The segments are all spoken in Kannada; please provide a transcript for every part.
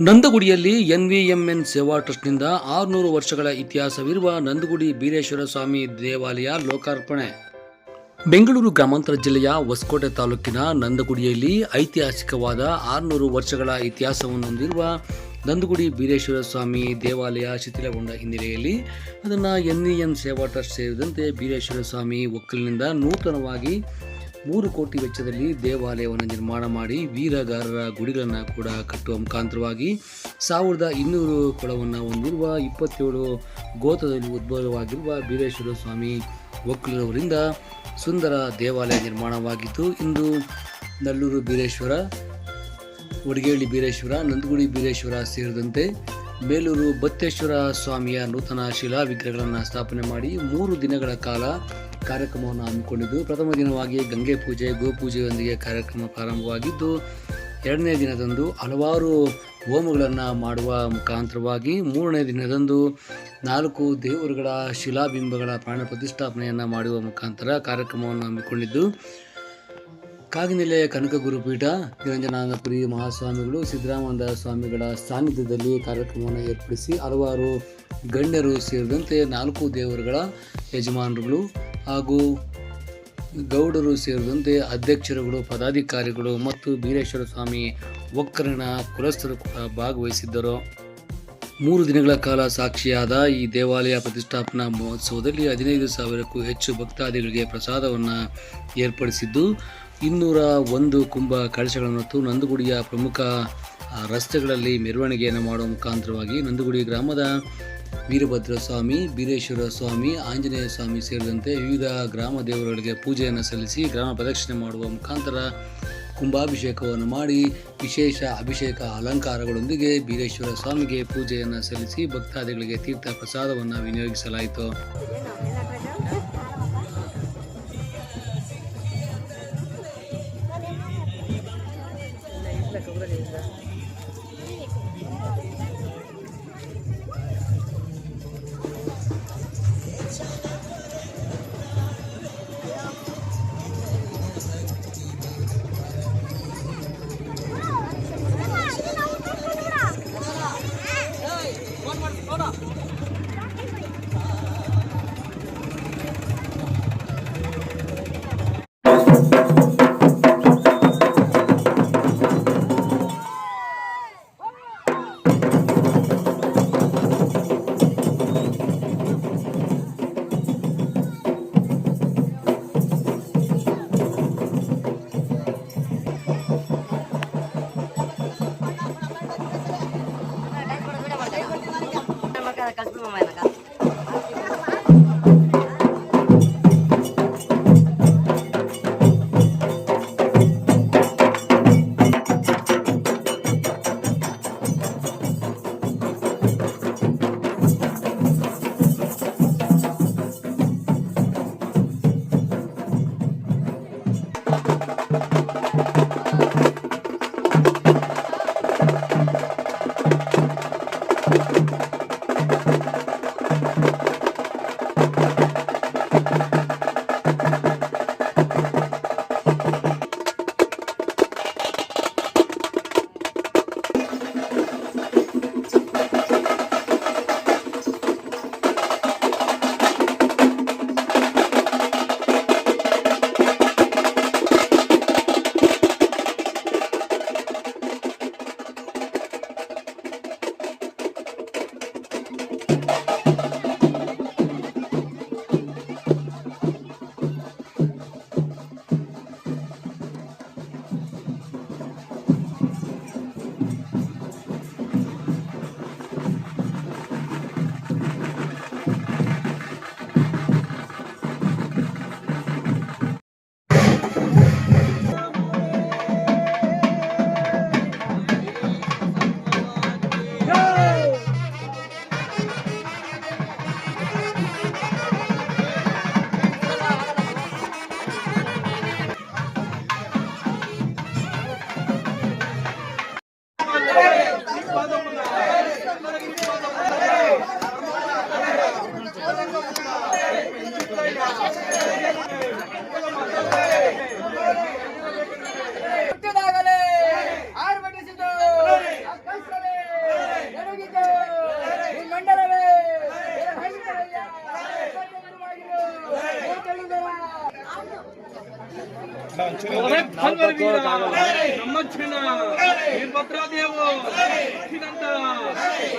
ನಂದಗುಡಿಯಲ್ಲಿ ಎನ್ವಿಎಂಎನ್ ಸೇವಾ ಟ್ರಸ್ಟ್ನಿಂದ ಆರುನೂರು ವರ್ಷಗಳ ಇತಿಹಾಸವಿರುವ ನಂದಗುಡಿ ಬೀರೇಶ್ವರ ಸ್ವಾಮಿ ದೇವಾಲಯ ಲೋಕಾರ್ಪಣೆ. ಬೆಂಗಳೂರು ಗ್ರಾಮಾಂತರ ಜಿಲ್ಲೆಯ ಹೊಸಕೋಟೆ ತಾಲೂಕಿನ ನಂದಗುಡಿಯಲ್ಲಿ ಐತಿಹಾಸಿಕವಾದ ಆರುನೂರು ವರ್ಷಗಳ ಇತಿಹಾಸವನ್ನು ಹೊಂದಿರುವ ನಂದಗುಡಿ ಬೀರೇಶ್ವರ ಸ್ವಾಮಿ ದೇವಾಲಯ ಶಿಥಿಲಗೊಂಡ ಹಿನ್ನೆಲೆಯಲ್ಲಿ ಅದನ್ನು ಎನ್ವಿಎಂ ಸೇವಾ ಟ್ರಸ್ಟ್ ಸೇರಿದಂತೆ ಬೀರೇಶ್ವರ ಸ್ವಾಮಿ ಒಕ್ಕಲಿನಿಂದ ನೂತನವಾಗಿ ಮೂರು ಕೋಟಿ ವೆಚ್ಚದಲ್ಲಿ ದೇವಾಲಯವನ್ನು ನಿರ್ಮಾಣ ಮಾಡಿ ವೀರಗಾರರ ಗುಡಿಗಳನ್ನು ಕೂಡ ಕಟ್ಟುವ ಮುಖಾಂತರವಾಗಿ ಸಾವಿರದ ಇನ್ನೂರು ಕೊಳವನ್ನು ಹೊಂದಿರುವ ಇಪ್ಪತ್ತೇಳು ಗೋತ್ರದಲ್ಲಿ ಉದ್ಭವವಾಗಿರುವ ಬೀರೇಶ್ವರ ಸ್ವಾಮಿ ಒಕ್ಕಲರವರಿಂದ ಸುಂದರ ದೇವಾಲಯ ನಿರ್ಮಾಣವಾಗಿತ್ತು. ಇಂದು ನಲ್ಲೂರು ಬೀರೇಶ್ವರ ಒಡಿಗೇಳಿ ಬೀರೇಶ್ವರ, ನಂದಗುಡಿ ಬೀರೇಶ್ವರ ಸೇರಿದಂತೆ ಬೇಲೂರು ಬತ್ತೇಶ್ವರ ಸ್ವಾಮಿಯ ನೂತನ ಶಿಲಾ ವಿಗ್ರಹಗಳನ್ನು ಸ್ಥಾಪನೆ ಮಾಡಿ ಮೂರು ದಿನಗಳ ಕಾಲ ಕಾರ್ಯಕ್ರಮವನ್ನು ಹಮ್ಮಿಕೊಂಡಿದ್ದು, ಪ್ರಥಮ ದಿನವಾಗಿ ಗಂಗೆ ಪೂಜೆ ಗೋಪೂಜೆಯೊಂದಿಗೆ ಕಾರ್ಯಕ್ರಮ ಪ್ರಾರಂಭವಾಗಿದ್ದು, ಎರಡನೇ ದಿನದಂದು ಹಲವಾರು ಹೋಮಗಳನ್ನು ಮಾಡುವ ಮುಖಾಂತರವಾಗಿ ಮೂರನೇ ದಿನದಂದು ನಾಲ್ಕು ದೇವರುಗಳ ಶಿಲಾಬಿಂಬಗಳ ಪ್ರಾಣ ಪ್ರತಿಷ್ಠಾಪನೆಯನ್ನು ಮಾಡುವ ಮುಖಾಂತರ ಕಾರ್ಯಕ್ರಮವನ್ನು ಹಮ್ಮಿಕೊಂಡಿದ್ದು ಕಾಗಿನೆಲೆ ಕನಕ ಗುರುಪೀಠ ನಿರಂಜನಾನಂದಪುರಿ ಮಹಾಸ್ವಾಮಿಗಳು ಸಿದ್ದರಾಮಾನಂದ ಸ್ವಾಮಿಗಳ ಸಾನ್ನಿಧ್ಯದಲ್ಲಿ ಕಾರ್ಯಕ್ರಮವನ್ನು ಏರ್ಪಡಿಸಿ ಹಲವಾರು ಗಣ್ಯರು ಸೇರಿದಂತೆ ನಾಲ್ಕು ದೇವರುಗಳ ಯಜಮಾನರುಗಳು ಹಾಗೂ ಗೌಡರು ಸೇರಿದಂತೆ ಅಧ್ಯಕ್ಷರುಗಳು, ಪದಾಧಿಕಾರಿಗಳು ಮತ್ತು ಬೀರೇಶ್ವರ ಸ್ವಾಮಿ ಒಕ್ಕರಣ ಕುಲಸ್ಥರು ಕೂಡ ಭಾಗವಹಿಸಿದ್ದರು. ಮೂರು ದಿನಗಳ ಕಾಲ ಸಾಕ್ಷಿಯಾದ ಈ ದೇವಾಲಯ ಪ್ರತಿಷ್ಠಾಪನಾ ಮಹೋತ್ಸವದಲ್ಲಿ ಹದಿನೈದು ಸಾವಿರಕ್ಕೂ ಹೆಚ್ಚು ಭಕ್ತಾದಿಗಳಿಗೆ ಪ್ರಸಾದವನ್ನು ಏರ್ಪಡಿಸಿದ್ದು ಇನ್ನೂರ ಒಂದು ಕುಂಭ ಕಳಶಗಳನ್ನು ಮತ್ತು ನಂದಗುಡಿಯ ಪ್ರಮುಖ ರಸ್ತೆಗಳಲ್ಲಿ ಮೆರವಣಿಗೆಯನ್ನು ಮಾಡುವ ಮುಖಾಂತರವಾಗಿ ನಂದಗುಡಿ ಗ್ರಾಮದ ವೀರಭದ್ರ ಸ್ವಾಮಿ ಬೀರೇಶ್ವರ ಸ್ವಾಮಿ ಆಂಜನೇಯ ಸ್ವಾಮಿ ಸೇರಿದಂತೆ ವಿವಿಧ ಗ್ರಾಮ ದೇವರುಗಳಿಗೆ ಪೂಜೆಯನ್ನು ಸಲ್ಲಿಸಿ ಗ್ರಾಮ ಪ್ರದಕ್ಷಿಣೆ ಮಾಡುವ ಮುಖಾಂತರ ಕುಂಭಾಭಿಷೇಕವನ್ನು ಮಾಡಿ ವಿಶೇಷ ಅಭಿಷೇಕ ಅಲಂಕಾರಗಳೊಂದಿಗೆ ಬೀರೇಶ್ವರ ಸ್ವಾಮಿಗೆ ಪೂಜೆಯನ್ನು ಸಲ್ಲಿಸಿ ಭಕ್ತಾದಿಗಳಿಗೆ ತೀರ್ಥ ಪ್ರಸಾದವನ್ನು ವಿನಿಯೋಗಿಸಲಾಯಿತು.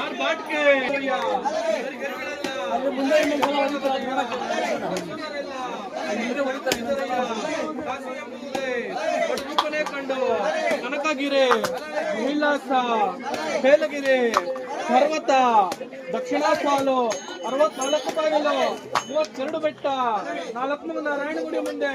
ಆರ್ ಬಾಟ್ಕೆ. ಪಟ್ಟುಕನೆ ಕಂಡು ಕನಕಗಿರಿ, ಕೈಲಾಸ, ಬೇಲಗಿರಿ, ಪರ್ವತ ದಕ್ಷಿಣ ಸಾಲು ಅರವತ್ನಾಲ್ಕು ಬಾಗಿಲು, ಮೂವತ್ತೆರಡು ಬೆಟ್ಟ, ನಾಲ್ಕು ನಾರಾಯಣಗುಡಿ ಮುಂದೆ.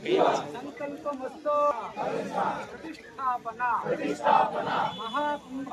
ಶಿವ ಸಂಕಲ್ಪ ಮತ್ತು ಪ್ರತಿಷ್ಠಾಪನಾ ಮಹಾಕುಂಭ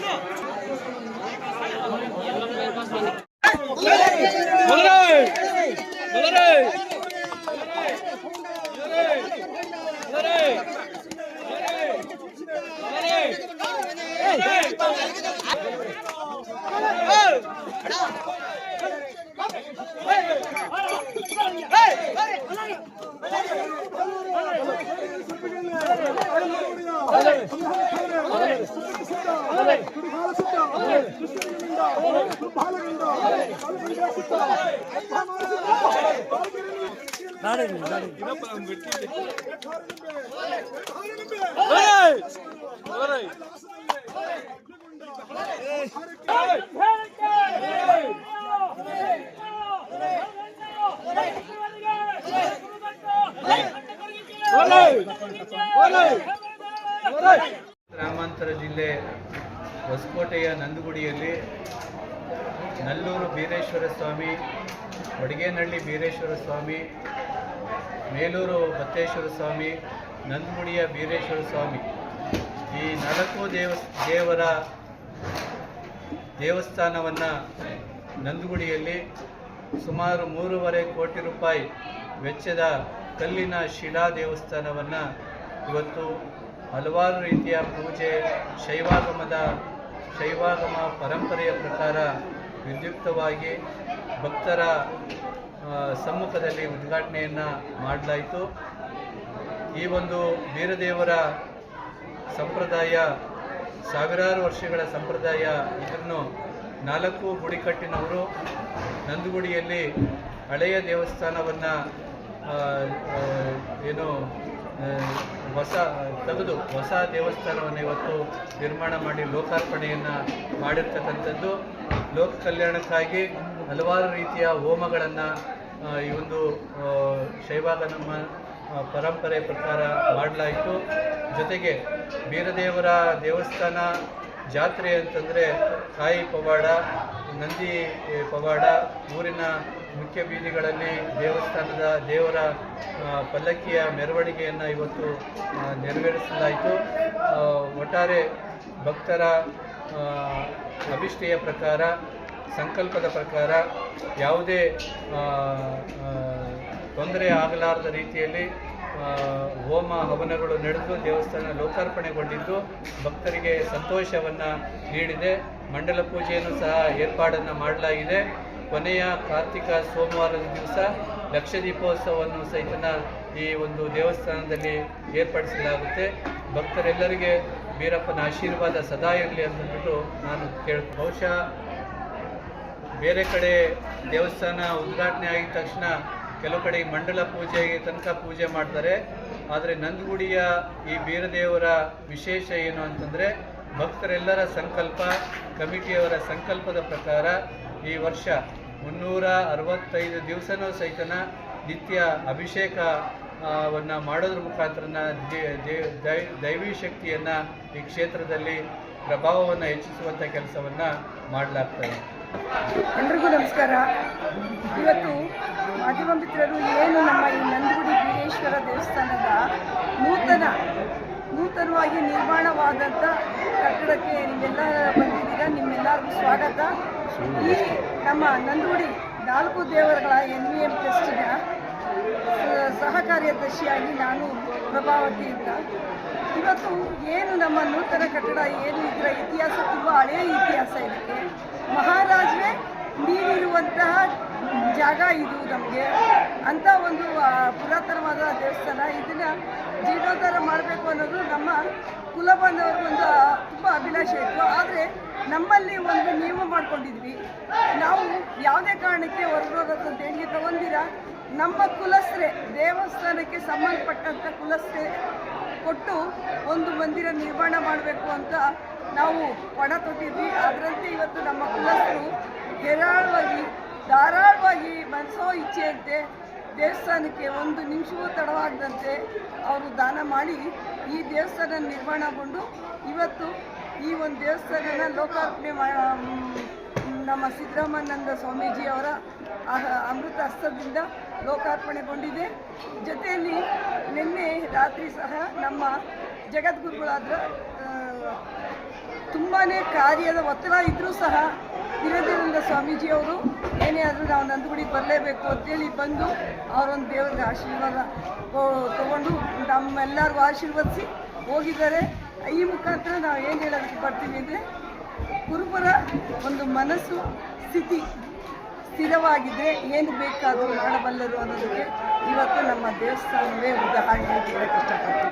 நாடகம் ನಲ್ಲೂರು ಬೀರೇಶ್ವರ ಸ್ವಾಮಿ ಒಡಗೇನಹಳ್ಳಿ ಬೀರೇಶ್ವರ ಸ್ವಾಮಿ, ಮೇಲೂರು ಬತ್ತೇಶ್ವರ ಸ್ವಾಮಿ ನಂದಗುಡಿಯ ಬೀರೇಶ್ವರ ಸ್ವಾಮಿ. ಈ ನಾಲ್ಕು ದೇವ, ದೇವರ ದೇವಸ್ಥಾನವನ್ನು ನಂದಗುಡಿಯಲ್ಲಿ ಸುಮಾರು ಮೂರುವರೆ ಕೋಟಿ ರೂಪಾಯಿ ವೆಚ್ಚದ ಕಲ್ಲಿನ ಶಿಲಾ ದೇವಸ್ಥಾನವನ್ನು ಇವತ್ತು ಹಲವಾರು ರೀತಿಯ ಪೂಜೆ, ಶೈವಾಗಮದ, ಶೈವಾಗಮ ಪರಂಪರೆಯ ಪ್ರಕಾರ ವಿದ್ಯುಕ್ತವಾಗಿ ಭಕ್ತರ ಸಮ್ಮುಖದಲ್ಲಿ ಉದ್ಘಾಟನೆಯನ್ನು ಮಾಡಲಾಯಿತು. ಈ ಒಂದು ವೀರದೇವರ ಸಂಪ್ರದಾಯ, ಸಾವಿರಾರು ವರ್ಷಗಳ ಸಂಪ್ರದಾಯ, ಇದನ್ನು ನಾಲ್ಕು ಗುಡಿಕಟ್ಟಿನವರು ನಂದುಗುಡಿಯಲ್ಲಿ ಹಳೆಯ ದೇವಸ್ಥಾನವನ್ನು ಏನು ಹೊಸ, ತೆಗೆದು ಹೊಸ ದೇವಸ್ಥಾನವನ್ನು ಇವತ್ತು ನಿರ್ಮಾಣ ಮಾಡಿ ಲೋಕಾರ್ಪಣೆಯನ್ನು ಮಾಡಿರ್ತಕ್ಕಂಥದ್ದು. ಲೋಕ ಕಲ್ಯಾಣಕ್ಕಾಗಿ ಹಲವಾರು ರೀತಿಯ ಹೋಮಗಳನ್ನು ಈ ಒಂದು ಆ, ನಮ್ಮ ಆ, ಪರಂಪರೆ ಪ್ರಕಾರ ಮಾಡಲಾಯಿತು. ಜೊತೆಗೆ ಬೀರದೇವರ ದೇವಸ್ಥಾನ ಜಾತ್ರೆ ಅಂತಂದರೆ ಕಾಯಿ ಪವಾಡ ನಂದಿ ಪವಾಡ ಊರಿನ ಮುಖ್ಯ ಬೀದಿಗಳಲ್ಲಿ ದೇವಸ್ಥಾನದ ದೇವರ ಪಲ್ಲಕ್ಕಿಯ ಮೆರವಣಿಗೆಯನ್ನು ಇವತ್ತು ನೆರವೇರಿಸಲಾಯಿತು. ಒಟ್ಟಾರೆ ಭಕ್ತರ ಆ, ಅಭಿಷ್ಟೆಯ ಪ್ರಕಾರ ಸಂಕಲ್ಪದ ಪ್ರಕಾರ ಯಾವುದೇ ತೊಂದರೆ ಆಗಲಾರದ ರೀತಿಯಲ್ಲಿ ಹೋಮ ಹವನಗಳು ನಡೆದು ದೇವಸ್ಥಾನ ಲೋಕಾರ್ಪಣೆಗೊಂಡಿದ್ದು ಭಕ್ತರಿಗೆ ಸಂತೋಷವನ್ನು ನೀಡಿದೆ. ಮಂಡಲ ಪೂಜೆಯನ್ನು ಸಹ ಏರ್ಪಾಡನ್ನು ಮಾಡಲಾಗಿದೆ. ಕೊನೆಯ ಕಾರ್ತಿಕ ಸೋಮವಾರದ ದಿವಸ ಲಕ್ಷ ದೀಪೋತ್ಸವವನ್ನು ಸಹಿತನ ಈ ಒಂದು ದೇವಸ್ಥಾನದಲ್ಲಿ ಏರ್ಪಡಿಸಲಾಗುತ್ತೆ. ಭಕ್ತರೆಲ್ಲರಿಗೆ ಬೀರಪ್ಪನ ಆಶೀರ್ವಾದ ಸದಾ ಇರಲಿ ಅಂತಂದ್ಬಿಟ್ಟು ನಾನು ಕೇಳ ಬಹುಶಃ ಬೇರೆ ಕಡೆ ದೇವಸ್ಥಾನ ಉದ್ಘಾಟನೆ ಆಗಿದ ತಕ್ಷಣ ಕೆಲವು ಕಡೆ ಈ ಮಂಡಲ ಪೂಜೆಗೆ ತನಕ ಪೂಜೆ ಮಾಡ್ತಾರೆ. ಆದರೆ ನಂದಗುಡಿಯ ಈ ಬೀರದೇವರ ವಿಶೇಷ ಏನು ಅಂತಂದರೆ ಭಕ್ತರೆಲ್ಲರ ಸಂಕಲ್ಪ, ಕಮಿಟಿಯವರ ಸಂಕಲ್ಪದ ಪ್ರಕಾರ ಈ ವರ್ಷ ಮುನ್ನೂರ ಅರವತ್ತೈದು ದಿವಸನೂ ಸಹಿತನ ನಿತ್ಯ ಅಭಿಷೇಕ ವನ್ನ ಮಾಡೋದ್ರ ದೈ- ದೈವಿ ಶಕ್ತಿಯನ್ನು ಈ ಕ್ಷೇತ್ರದಲ್ಲಿ ಪ್ರಭಾವವನ್ನು ಹೆಚ್ಚಿಸುವಂಥ ಕೆಲಸವನ್ನು ಮಾಡಲಾಗ್ತದೆ ಎಲ್ರಿಗೂ ನಮಸ್ಕಾರ. ಇವತ್ತು ಮಾಧ್ಯಮ ಮಿತ್ರರು ಏನು ನಮ್ಮ ಈ ನಂದಗುಡಿ ವೀರೇಶ್ವರ ದೇವಸ್ಥಾನದ ನೂತನ, ನೂತನವಾಗಿ ನಿರ್ಮಾಣವಾದಂಥ ಕಟ್ಟಡಕ್ಕೆ ನೀವೆಲ್ಲ ಬಂದಿದ್ದೀರಾ? ನಿಮ್ಮೆಲ್ಲರಿಗೂ ಸ್ವಾಗತ. ಈ ನಮ್ಮ ನಂದಗುಡಿ ನಾಲ್ಕು ದೇವರುಗಳ ಎನ್ ವಿ ಎಂ ಟ್ರಸ್ಟಿನ ಸಹ ಕಾರ್ಯದರ್ಶಿಯಾಗಿ ನಾನು ಪ್ರಭಾವತಿ ಅಂತ ಇವತ್ತು ಏನು ನಮ್ಮ ನೂತನ ಕಟ್ಟಡ ಏನು ಇದರ ಇತಿಹಾಸ, ತುಂಬ ಹಳೆಯ ಇತಿಹಾಸ ಇದಕ್ಕೆ. ಮಹಾರಾಜರೇ ನೀಡಿರುವಂತಹ ಜಾಗ ಇದು ನಮಗೆ. ಅಂತ ಒಂದು ಪುರಾತನವಾದ ದೇವಸ್ಥಾನ. ಇದನ್ನು ಜೀರ್ಣೋದ್ಧಾರ ಮಾಡಬೇಕು ಅನ್ನೋದು ನಮ್ಮ ಕುಲಬಂಧವರ ಒಂದು ತುಂಬ ಅಭಿಲಾಷೆ ಇತ್ತು. ಆದರೆ ನಮ್ಮಲ್ಲಿ ಒಂದು ನಿಯಮ ಮಾಡ್ಕೊಂಡಿದ್ವಿ. ನಾವು ಯಾವುದೇ ಕಾರಣಕ್ಕೆ ಹೊರಗೋದಂತ ದೇಣಿಗೆ ತಗೊಂಡಿರ? ನಮ್ಮ ಕುಲಸ್ರೆ ದೇವಸ್ಥಾನಕ್ಕೆ ಸಂಬಂಧಪಟ್ಟಂಥ ಕುಲಸ್ರೆ ಕೊಟ್ಟು ಒಂದು ಮಂದಿರ ನಿರ್ಮಾಣ ಮಾಡಬೇಕು ಅಂತ ನಾವು ಪಣ ತೊಟ್ಟಿದ್ವಿ. ಅದರಂತೆ ಇವತ್ತು ನಮ್ಮ ಕುಲಸ್ಥರು ಹೇರಾಳವಾಗಿ, ಧಾರಾಳವಾಗಿ ಮನಸೋ ಇಚ್ಛೆಯಂತೆ ದೇವಸ್ಥಾನಕ್ಕೆ ಒಂದು ನಿಮಿಷವೂ ತಡವಾಗದಂತೆ ಅವರು ದಾನ ಮಾಡಿ ಈ ದೇವಸ್ಥಾನ ನಿರ್ಮಾಣಗೊಂಡು ಇವತ್ತು ಈ ಒಂದು ದೇವಸ್ಥಾನನ ಲೋಕಾರ್ಪಣೆ ನಮ್ಮ ಸಿದ್ದರಾಮಾನಂದ ಸ್ವಾಮೀಜಿ ಅವರ ಆ- ಅಮೃತ ಹಸ್ತದಿಂದ ಲೋಕಾರ್ಪಣೆಗೊಂಡಿದೆ. ಜೊತೆಯಲ್ಲಿ ನಿನ್ನೆ ರಾತ್ರಿ ಸಹ ನಮ್ಮ ಜಗದ್ಗುರುಗಳಾದ ತುಂಬಾ ಕಾರ್ಯದ ಒತ್ತಡ ಇದ್ದರೂ ಸಹ ನಿರಂಜನಾನಂದ ಸ್ವಾಮೀಜಿಯವರು, ಏನೇ ಆದರೂ ನಾವು ನಂದಗುಡಿಗೆ ಬರಲೇಬೇಕು ಅಂತೇಳಿ ಬಂದು ಅವರೊಂದು ದೇವರ ಆಶೀರ್ವಾದ ತಗೊಂಡು ನಮ್ಮೆಲ್ಲರಿಗೂ ಆಶೀರ್ವದಿಸಿ ಹೋಗಿದ್ದಾರೆ. ಈ ಮುಖಾಂತರ ನಾವು ಏನು ಹೇಳೋದಕ್ಕೆ ಬರ್ತೀವಿ ಅಂದರೆ ಕುರುಬರ ಒಂದು ಮನಸ್ಸು, ಸ್ಥಿತಿ ಸ್ಥಿರವಾಗಿದೆ ಏನು ಬೇಕಾದರೂ ಮಾಡಬಲ್ಲರು ಅನ್ನೋದಕ್ಕೆ ಇವತ್ತು ನಮ್ಮ ದೇವಸ್ಥಾನವೇ ಉದಾಹರಣೆ ಅಂತ ಹೇಳಕ್ಕೆ ಇಷ್ಟಪಡ್ತೀನಿ.